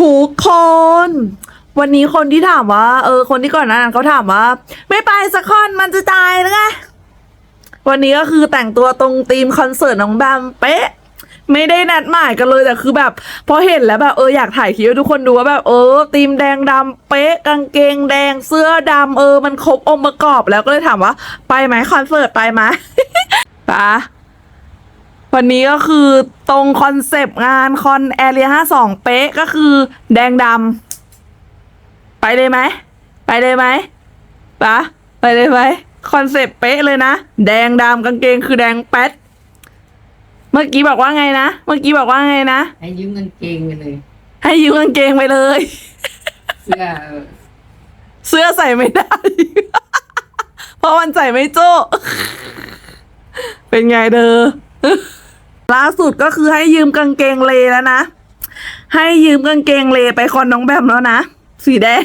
ทุกคน วันนี้คนที่ถามว่า เออ คนที่ก่อนหนานั้นเขาถามว่า ไม่ไปสักคอนมันจะตายแล้วไงวันนี้ก็คือแต่งตัวตรงธีมคอนเสิร์ตน้องแบมเป๊ะ ไม่ได้นัดหมายกันเลยแต่คือแบบพอเห็นแล้วแบบเอออยากถ่ายคลิปให้ทุกคนดูว่าแบบเออธีมแดงดำเป๊ะ กางเกงแดงเสื้อดำเออ มันครบองค์ประกอบแล้วก็เลยถามว่า ไปไหมคอนเสิร์ตไปไหมปะ วันนี้ก็คือตรงคอนเซปต์งานคอนแอเรียห้าสองเป๊ะก็คือแดงดำไปเลยไหม ไปเลยไหมปะไปเลยไหมคอนเซปต์เป๊ะเลยนะ แดงดำกางเกงคือแดงแป๊ดเมื่อกี้บอกว่าไงนะ เมื่อกี้บอกว่าไงนะ ให้ยืมกางเกงไปเลย ให้ยืมกางเกงไปเลย เสื้อเออเสื้อใส่ไม่ได้ เพราะมันใส่ไม่โจ้เป็นไงเธอ ล่าสุดก็คือให้ยืมกางเกงเลแล้วนะ ให้ยืมกางเกงเลไปคอนน้องแบมแล้วนะ สีแดง